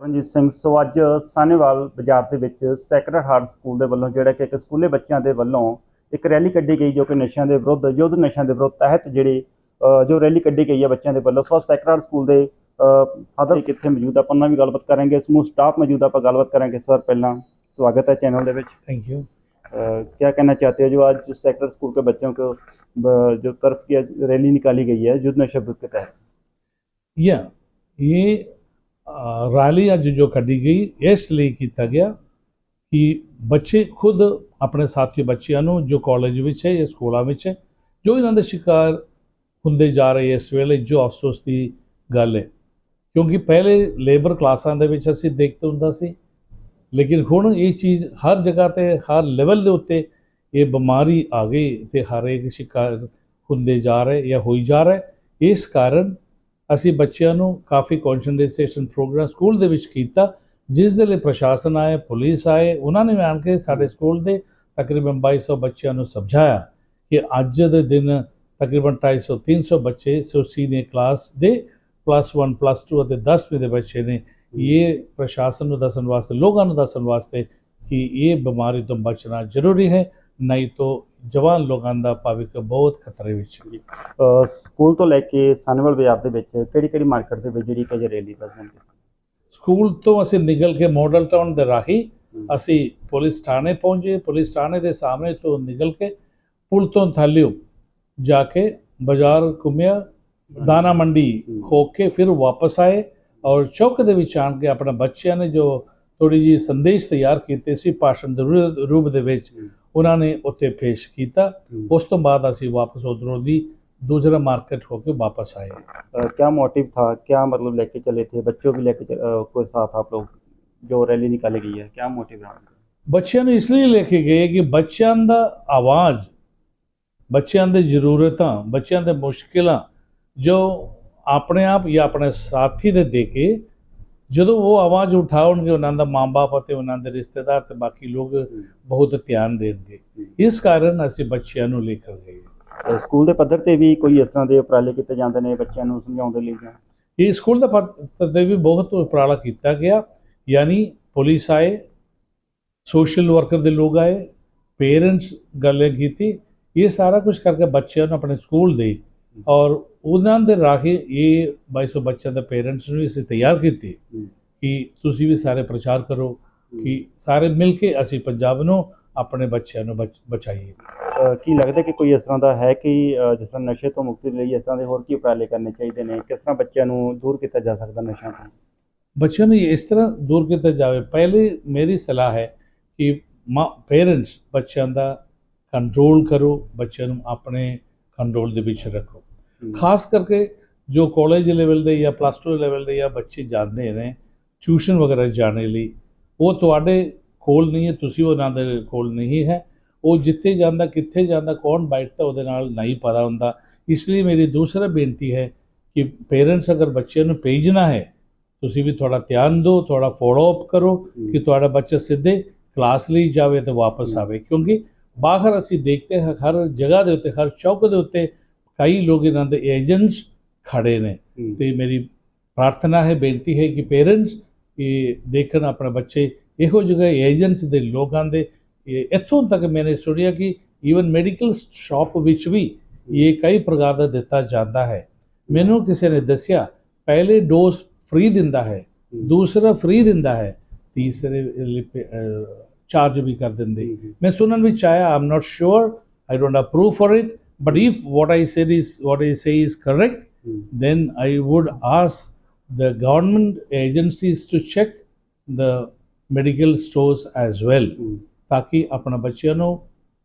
ਰਣਜੀਤ ਸਿੰਘ ਸੋ ਅੱਜ ਸਾਨੇਵਾਲ ਬਾਜ਼ਾਰ ਦੇ ਵਿੱਚ ਸੈਕਰਡ ਹਾਰਟ ਸਕੂਲ ਦੇ ਵੱਲੋਂ ਜਿਹੜਾ ਕਿ ਇੱਕ ਸਕੂਲੇ ਬੱਚਿਆਂ ਦੇ ਵੱਲੋਂ ਇੱਕ ਰੈਲੀ ਕੱਢੀ ਗਈ ਜੋ ਕਿ ਨਸ਼ਿਆਂ ਦੇ ਵਿਰੁੱਧ ਯੁੱਧ ਨਸ਼ਿਆਂ ਦੇ ਵਿਰੁੱਧ ਤਹਿਤ ਜਿਹੜੀ ਅ, ਜੋ ਰੈਲੀ ਕੱਢੀ ਗਈ ਹੈ ਬੱਚਿਆਂ ਦੇ ਵੱਲੋਂ ਸੋ ਸੈਕਰਡ ਹਾਰਟ ਸਕੂਲ ਦੇ ਫਾਦਰ ਕਿੱਥੇ ਮੌਜੂਦ ਆ ਆਪਾਂ ਨਾਲ ਵੀ ਗੱਲਬਾਤ ਕਰਾਂਗੇ ਸਮੂਹ ਸਟਾਫ ਮੌਜੂਦ ਆ ਆਪਾਂ ਗੱਲਬਾਤ ਕਰਾਂਗੇ ਸਰ ਪਹਿਲਾਂ स्वागत है चैनल ਦੇ ਵਿੱਚ थैंक यू अ, क्या कहना चाहते हो जो आज सेक्टर स्कूल के बच्चों को ब- जो तरफ की आज रैली निकाली गई है युद्ध नशा विरुद्ध के तहत या ये ਰੈਲੀ ਅੱਜ ਜੋ ਕੱਢੀ ਗਈ, ਇਸ ਲਈ ਕੀਤਾ ਗਿਆ ਕਿ ਬੱਚੇ ਖੁਦ ਆਪਣੇ ਸਾਥੀ ਬੱਚਿਆਂ ਨੂੰ ਜੋ ਕਾਲਜ ਵਿੱਚ ਹੈ ਜਾਂ ਸਕੂਲਾਂ ਵਿੱਚ ਹੈ, ਜੋ ਇਹਨਾਂ ਦੇ ਸ਼ਿਕਾਰ ਹੁੰਦੇ ਜਾ ਰਹੇ ਇਸ ਵੇਲੇ, ਜੋ ਅਫਸੋਸ ਦੀ ਗੱਲ ਹੈ। ਕਿਉਂਕਿ ਪਹਿਲੇ ਲੇਬਰ ਕਲਾਸਾਂ ਦੇ ਵਿੱਚ ਅਸੀਂ ਦੇਖਦੇ ਹੁੰਦਾ ਸੀ, ਲੇਕਿਨ ਹੁਣ ਇਹ ਚੀਜ਼ ਹਰ ਜਗ੍ਹਾ ਤੇ, ਹਰ ਲੈਵਲ ਦੇ ਉੱਤੇ ਇਹ ਬਿਮਾਰੀ ਆ ਗਈ ਤੇ ਹਰ ਇੱਕ ਸ਼ਿਕਾਰ ਹੁੰਦੇ ਜਾ ਰਹੇ ਜਾਂ ਹੋਈ ਜਾ ਰਹੇ। ਇਸ ਕਾਰਨ ਅਸੀਂ ਬੱਚਿਆਂ ਨੂੰ ਕਾਫੀ ਕੌਨਸ਼ੀਅਸਨੇਸ਼ਨ ਪ੍ਰੋਗਰਾਮ ਸਕੂਲ ਦੇ ਵਿੱਚ ਕੀਤਾ, ਜਿਸ ਦੇ ਲਈ ਪ੍ਰਸ਼ਾਸਨ ਆਏ ਪੁਲਿਸ ਆਏ, ਉਹਨਾਂ ਨੇ ਵੀ ਆਣ ਕੇ ਸਾਡੇ ਸਕੂਲ ਦੇ ਤਕਰੀਬਨ 2200 ਬੱਚਿਆਂ ਨੂੰ ਸਮਝਾਇਆ ਕਿ ਅੱਜ ਦੇ ਦਿਨ ਤਕਰੀਬਨ 250 300 ਬੱਚੇ ਸੋ ਸੀਨੀਅਰ ਕਲਾਸ ਦੇ ਪਲੱਸ 1 ਪਲੱਸ 2 ਅਤੇ 10ਵੀਂ ਦੇ ਬੱਚੇ ਨੇ। ਇਹ ਪ੍ਰਸ਼ਾਸਨ ਨੂੰ ਦੱਸਣ ਵਾਸਤੇ, ਲੋਕਾਂ ਨੂੰ ਦੱਸਣ ਵਾਸਤੇ ਕਿ ਇਹ ਬਿਮਾਰੀ ਤੋਂ ਬਚਣਾ ਜ਼ਰੂਰੀ ਹੈ, ਨਹੀਂ ਤਾਂ ਜਵਾਨ ਲੋਕਾਂ ਦਾ ਭਵਿੱਖ ਬਹੁਤ ਖਤਰੇ ਵਿੱਚ ਹੈ। ਸਕੂਲ ਤੋਂ ਲੈ ਕੇ ਸਾਨੇਵਾਲ ਬਾਜ਼ਾਰ ਦੇ ਵਿੱਚ ਕਿਹੜੀ ਕਿਹੜੀ ਮਾਰਕੀਟ ਦੇ ਵਿੱਚ ਜਿਹੜੀ ਕਿ ਰੈਲੀ ਦਾ ਸੰਬੰਧ ਸਕੂਲ ਤੋਂ ਅਸੀਂ ਨਿਕਲ ਕੇ ਮਾਡਲ ਟਾਊਨ ਦੇ ਰਾਹੀਂ ਅਸੀਂ ਪੁਲਿਸ ਥਾਣੇ ਪਹੁੰਚੇ। ਪੁਲਿਸ ਥਾਣੇ ਦੇ ਸਾਹਮਣੇ ਤੋਂ ਨਿਕਲ ਕੇ ਪੁਲ ਤੋਂ ਥੱਲਿਓ ਜਾ ਕੇ ਬਾਜ਼ਾਰ ਘੁੰਮਿਆ। ਦਾਣਾ ਮੰਡੀ ਹੋ। ਕੇ ਫਿਰ ਵਾਪਸ ਆਏ ਔਰ ਚੌਕ ਦੇ ਵਿੱਚ ਆਣ ਕੇ ਆਪਣੇ ਬੱਚਿਆਂ ਨੇ ਜੋ ਥੋੜੀ ਜੀ ਸੰਦੇਸ਼ ਤਿਆਰ ਕੀਤੇ ਸੀ ਭਾਸ਼ਣ ਦੇ ਰੂਪ ਦੇ ਵਿੱਚ ਉਹਨਾਂ ਨੇ ਉੱਥੇ ਪੇਸ਼ ਕੀਤਾ ਉਸ ਤੋਂ ਬਾਅਦ ਅਸੀਂ ਵਾਪਸ ਉਧਰੋਂ ਦੀ ਦੂਸਰਾ ਮਾਰਕੀਟ ਹੋ ਕੇ ਵਾਪਸ ਆਏ अ, क्या मोटिव था क्या मतलब लेके चले थे बच्चों भी लेके च- अ, कोई साथ आप लोग जो रैली निकाली गई है क्या मोटिव रहा उनका? ਬੱਚਿਆਂ ਨੂੰ ਇਸ ਲਈ ਲੈ ਕੇ ਗਏ ਕਿ ਬੱਚਿਆਂ ਦਾ ਆਵਾਜ਼ ਬੱਚਿਆਂ ਦੇ ਜ਼ਰੂਰਤਾਂ ਬੱਚਿਆਂ ਦੇ ਮੁਸ਼ਕਿਲਾਂ ਜੋ ਆਪਣੇ ਆਪ ਜਾਂ ਆਪਣੇ ਸਾਥੀ ਦੇ ਦੇ ਕੇ ਜਦੋਂ ਉਹ ਆਵਾਜ਼ ਉਠਾਉਣਗੇ ਉਹਨਾਂ ਦਾ ਮਾਂ-ਬਾਪ ਅਤੇ ਉਹਨਾਂ ਦੇ ਰਿਸ਼ਤੇਦਾਰ ਤੇ ਬਾਕੀ ਲੋਕ ਬਹੁਤ ਧਿਆਨ ਦੇਣਗੇ। ਇਸ ਕਾਰਨ ਅਸੀਂ ਬੱਚਿਆਂ ਨੂੰ ਲੈ ਕੇ ਗਏ। ਸਕੂਲ ਦੇ ਪੱਧਰ ਤੇ ਵੀ ਕੋਈ ਇਸ ਤਰ੍ਹਾਂ ਦੇ ਉਪਰਾਲੇ ਕੀਤੇ ਜਾਂਦੇ ਨੇ ਬੱਚਿਆਂ ਨੂੰ ਸਮਝਾਉਣ ਦੇ ਲਈ ਜਾਂ? ਇਹ ਸਕੂਲ ਦਾ ਪੱਧਰ ਤੇ ਵੀ ਬਹੁਤ ਉਪਰਾਲਾ ਕੀਤਾ ਗਿਆ। ਯਾਨੀ ਪੁਲਿਸ ਆਏ ਸੋਸ਼ਲ ਵਰਕਰ ਦੇ ਲੋਕ ਆਏ ਪੇਰੈਂਟਸ ਗੱਲ ਕੀਤੀ। ਇਹ ਸਾਰਾ ਕੁਝ ਕਰਕੇ ਬੱਚਿਆਂ ਨੂੰ ਆਪਣੇ ਸਕੂਲ ਦੇ ਔਰ ਉਹਨਾਂ ਦੇ ਰਾਹੀਂ ਇਹ 2200 ਬੱਚਿਆਂ ਦੇ ਪੇਰੈਂਟਸ ਨੂੰ ਅਸੀਂ ਤਿਆਰ ਕੀਤੀ। ਕਿ ਤੁਸੀਂ ਵੀ ਸਾਰੇ ਪ੍ਰਚਾਰ ਕਰੋ ਕਿ ਸਾਰੇ ਮਿਲ ਕੇ ਅਸੀਂ ਪੰਜਾਬ ਨੂੰ ਆਪਣੇ ਬੱਚਿਆਂ ਨੂੰ ਬਚ- ਬਚਾਈਏ। ਕੀ ਲੱਗਦਾ ਕਿ ਕੋਈ ਇਸ ਤਰ੍ਹਾਂ ਦਾ ਹੈ ਕਿ ਜਿਸ ਤਰ੍ਹਾਂ ਨਸ਼ੇ ਤੋਂ ਮੁਕਤੀ ਲਈ ਇਸ ਤਰ੍ਹਾਂ ਦੇ ਹੋਰ ਕੀ ਉਪਰਾਲੇ ਕਰਨੇ ਚਾਹੀਦੇ ਨੇ? ਕਿਸ ਤਰ੍ਹਾਂ ਬੱਚਿਆਂ ਨੂੰ ਦੂਰ ਕੀਤਾ ਜਾ ਸਕਦਾ ਨਸ਼ਿਆਂ ਤੋਂ? ਬੱਚਿਆਂ ਨੂੰ ਇਸ ਤਰ੍ਹਾਂ ਦੂਰ ਕੀਤਾ ਜਾਵੇ। ਪਹਿਲੇ ਮੇਰੀ ਸਲਾਹ ਹੈ ਕਿ ਪੇਰੈਂਟਸ ਬੱਚਿਆਂ ਦਾ ਕੰਟਰੋਲ ਕਰੋ ਬੱਚਿਆਂ ਨੂੰ ਆਪਣੇ ਕੰਟਰੋਲ ਦੇ ਵਿੱਚ ਰੱਖੋ। ਖਾਸ ਕਰਕੇ ਜੋ ਕਾਲਜ ਲੈਵਲ ਦੇ ਜਾਂ ਪਲੱਸ 2 ਲੈਵਲ ਦੇ ਜਾਂ ਬੱਚੇ ਜਾਂਦੇ ਨੇ ਟਿਊਸ਼ਨ ਵਗੈਰਾ ਜਾਣੇ ਲਈ ਉਹ ਤੁਹਾਡੇ ਕੋਲ ਨਹੀਂ ਹੈ ਤੁਸੀਂ ਉਹਨਾਂ ਦੇ ਕੋਲ ਨਹੀਂ ਹੈ। ਉਹ ਜਿੱਥੇ ਜਾਂਦਾ ਕਿੱਥੇ ਜਾਂਦਾ ਕੌਣ ਬੈਠਦਾ ਉਹਦੇ ਨਾਲ ਨਹੀਂ ਪਤਾ ਹੁੰਦਾ। ਇਸ ਲਈ ਮੇਰੀ ਦੂਸਰਾ ਬੇਨਤੀ ਹੈ ਕਿ ਪੇਰੈਂਟਸ ਅਗਰ ਬੱਚਿਆਂ ਨੂੰ ਭੇਜਣਾ ਹੈ ਤੁਸੀਂ ਵੀ ਥੋੜਾ ਧਿਆਨ ਦਿਓ ਥੋੜਾ ਫੋਲੋ ਅਪ ਕਰੋ ਕਿ ਤੁਹਾਡਾ ਬੱਚਾ ਸਿੱਧੇ ਕਲਾਸ ਲਈ ਜਾਵੇ ਤੇ ਵਾਪਸ। ਆਵੇ। ਕਿਉਂਕਿ ਬਾਹਰ ਅਸੀਂ ਦੇਖਦੇ ਹਾਂ ਹਰ ਜਗ੍ਹਾ ਦੇ ਉੱਤੇ ਹਰ ਚੌਕ ਦੇ ਉੱਤੇ ਕਈ ਲੋਕ ਇਹਨਾਂ ਦੇ ਏਜੰਟਸ ਖੜੇ ਨੇ। ਤੇ ਮੇਰੀ ਪ੍ਰਾਰਥਨਾ ਹੈ ਬੇਨਤੀ ਹੈ ਕਿ ਪੇਰੈਂਟਸ ਇਹ ਦੇਖਣ ਆਪਣੇ ਬੱਚੇ ਇਹੋ ਜਗ੍ਹਾ ਏਜੰਟਸ ਦੇ ਲੋਕਾਂ ਦੇ। ਇੱਥੋਂ ਤੱਕ ਮੈंने ਸੁਣਿਆ ਕਿ ਈਵਨ ਮੈਡੀਕਲ ਸ਼ਾਪ ਵਿੱਚ ਵੀ ਇਹ ਕਈ ਪ੍ਰਕਾਰ ਦਾ ਦਿੱਤਾ ਜਾਂਦਾ ਹੈ। ਮੈਨੂੰ ਕਿਸੇ ਨੇ ਦੱਸਿਆ ਪਹਿਲੇ ਡੋਜ਼ ਫ੍ਰੀ ਦਿੰਦਾ ਹੈ ਦੂਸਰਾ ਫ੍ਰੀ ਦਿੰਦਾ ਹੈ ਤੀਸਰੇ ਚਾਰਜ ਵੀ ਕਰ ਦਿੰਦੇ। ਮੈਂ ਸੁਣਨ ਵਿੱਚ ਆਇਆ I'm not sure I don't proof for it but if what i said is what i say is correct hmm, then I would ask the government agencies to check the medical stores as well. ਤਾਂ ਕਿ ਆਪਣਾ ਬੱਚਿਆਂ ਨੂੰ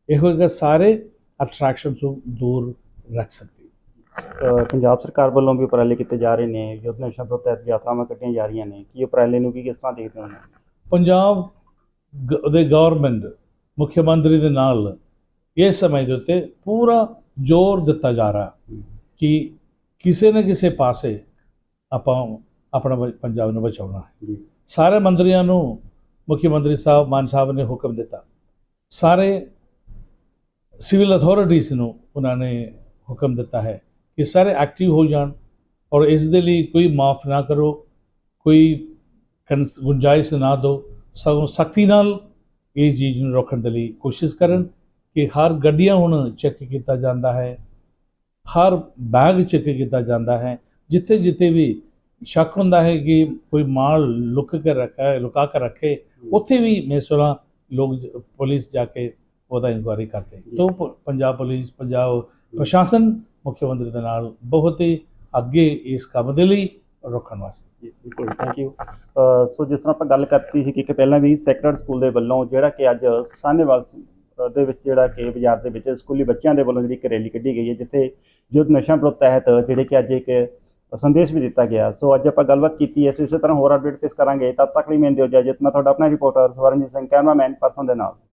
ਇਹੋ ਜਿਹੇ ਸਾਰੇ attraction ਤੋਂ ਦੂਰ ਰੱਖ ਸਕੀਏ ਅ, ਪੰਜਾਬ ਸਰਕਾਰ ਵੱਲੋਂ ਵੀ ਉਪਰਾਲੇ ਕੀਤੇ ਜਾ ਰਹੇ ਨੇ ਨਸ਼ਾ ਵਿਰੁੱਧ ਤਹਿਤ ਯਾਤਰਾਵਾਂ ਕੱਢੀਆਂ ਜਾ ਰਹੀਆਂ ਨੇ ਕੀ ਉਪਰਾਲੇ ਨੂੰ ਵੀ ਕਿਸ ਤਰ੍ਹਾਂ ਦੇਖਦੇ ਹੋ ਪੰਜਾਬ ਦੇ ਗਵਰਨਮੈਂਟ ਮੁੱਖ ਮੰਤਰੀ ਦੇ ਨਾਲ ਇਸ ਸਮੇਂ ਦੇ ਉੱਤੇ ਪੂਰਾ ਜ਼ੋਰ ਦਿੱਤਾ ਜਾ ਰਿਹਾ ਕਿ ਕਿਸੇ ਨਾ ਕਿਸੇ ਪਾਸੇ ਆਪਾਂ ਆਪਣਾ ਪੰਜਾਬ ਨੂੰ ਬਚਾਉਣਾ ਹੈ। ਸਾਰੇ ਮੰਤਰੀਆਂ ਨੂੰ ਮੁੱਖ ਮੰਤਰੀ ਸਾਹਿਬ ਮਾਨ ਸਾਹਿਬ ਨੇ ਹੁਕਮ ਦਿੱਤਾ। ਸਾਰੇ ਸਿਵਲ ਅਥਾਰਟੀਜ਼ ਨੂੰ ਉਹਨਾਂ ਨੇ ਹੁਕਮ ਦਿੱਤਾ ਹੈ ਕਿ ਸਾਰੇ ਐਕਟਿਵ ਹੋ ਜਾਣ ਔਰ ਇਸ ਦੇ ਲਈ ਕੋਈ ਮਾਫ ਨਾ ਕਰੋ ਕੋਈ ਗੁੰਜਾਇਸ਼ ਨਾ ਦਿਓ। ਸਗੋਂ ਸਖਤੀ ਨਾਲ ਇਹ ਚੀਜ਼ ਨੂੰ ਰੋਕਣ ਦੇ ਲਈ ਕੋਸ਼ਿਸ਼ ਕਰਨ ਕਿ ਹਰ ਗੱਡੀਆਂ ਹੁਣ ਚੈੱਕ ਕੀਤਾ ਜਾਂਦਾ ਹੈ, ਹਰ ਬੈਗ ਚੈੱਕ ਕੀਤਾ ਜਾਂਦਾ ਹੈ, ਜਿੱਥੇ ਜਿੱਥੇ ਵੀ ਸ਼ੱਕ ਹੁੰਦਾ ਹੈ ਕਿ ਕੋਈ ਮਾਲ ਲੁਕ ਕੇ ਰੱਖਾ ਹੈ, ਲੁਕਾ ਕੇ ਰੱਖੇ, ਉੱਥੇ ਵੀ ਮੇਸੋਲਾ ਲੋਕ ਪੁਲਿਸ ਜਾ ਕੇ ਉਹਦਾ ਇਨਕੁਆਇਰੀ ਕਰਦੇ ਜੀ। ਤੋਂ ਪ- ਪੰਜਾਬ ਪੁਲਿਸ, ਪੰਜਾਬ ਪ੍ਰਸ਼ਾਸਨ ਮੁੱਖ ਮੰਤਰੀ ਦੇ ਨਾਲ ਬਹੁਤ ਹੀ ਅੱਗੇ ਇਸ ਕੰਮ ਦੇ ਲਈ ਰੋਕਣ ਵਾਸਤੇ ਬਿਲਕੁਲ ਥੈਂਕ ਯੂ ਸੋ ਜਿਸ ਤਰ੍ਹਾਂ ਆਪਾਂ ਗੱਲ ਕਰਤੀ ਸੀ ਕਿ ਪਹਿਲਾਂ ਵੀ ਸੈਕਰਡ ਸਕੂਲ ਦੇ ਵੱਲੋਂ ਜਿਹੜਾ ਕਿ ਅੱਜ ਸਾਹਨੇਵਾਲ ਦੇ ਵਿੱਚ ਜਿਹੜਾ ਕਿ ਬਾਜ਼ਾਰ ਦੇ ਵਿੱਚ ਸਕੂਲੀ ਬੱਚਿਆਂ ਦੇ ਵੱਲੋਂ ਜਿਹੜੀ ਇੱਕ ਰੈਲੀ ਕੱਢੀ ਗਈ ਹੈ, ਜਿੱਥੇ ਯੁੱਧ ਨਸ਼ਾ ਵਿਰੋਧ ਤਹਿਤ ਜਿਹੜੇ ਕਿ ਅੱਜ ਇੱਕ ਸੰਦੇਸ਼ ਵੀ ਦਿੱਤਾ ਗਿਆ। ਸੋ ਅੱਜ ਆਪਾਂ ਗੱਲਬਾਤ ਕੀਤੀ ਹੈ, ਸੋ ਇਸੇ ਤਰ੍ਹਾਂ ਹੋਰ ਅਪਡੇਟ ਪੇਸ਼ ਕਰਾਂਗੇ। ਤਦ ਤੱਕ ਲਈ ਮੈਂ ਦਿਓ ਇਜਾਜ਼ਤ ਮੈਂ ਤੁਹਾਡਾ ਆਪਣਾ reporter Swaranjit Singh, cameraman person ਦੇ ਨਾਲ।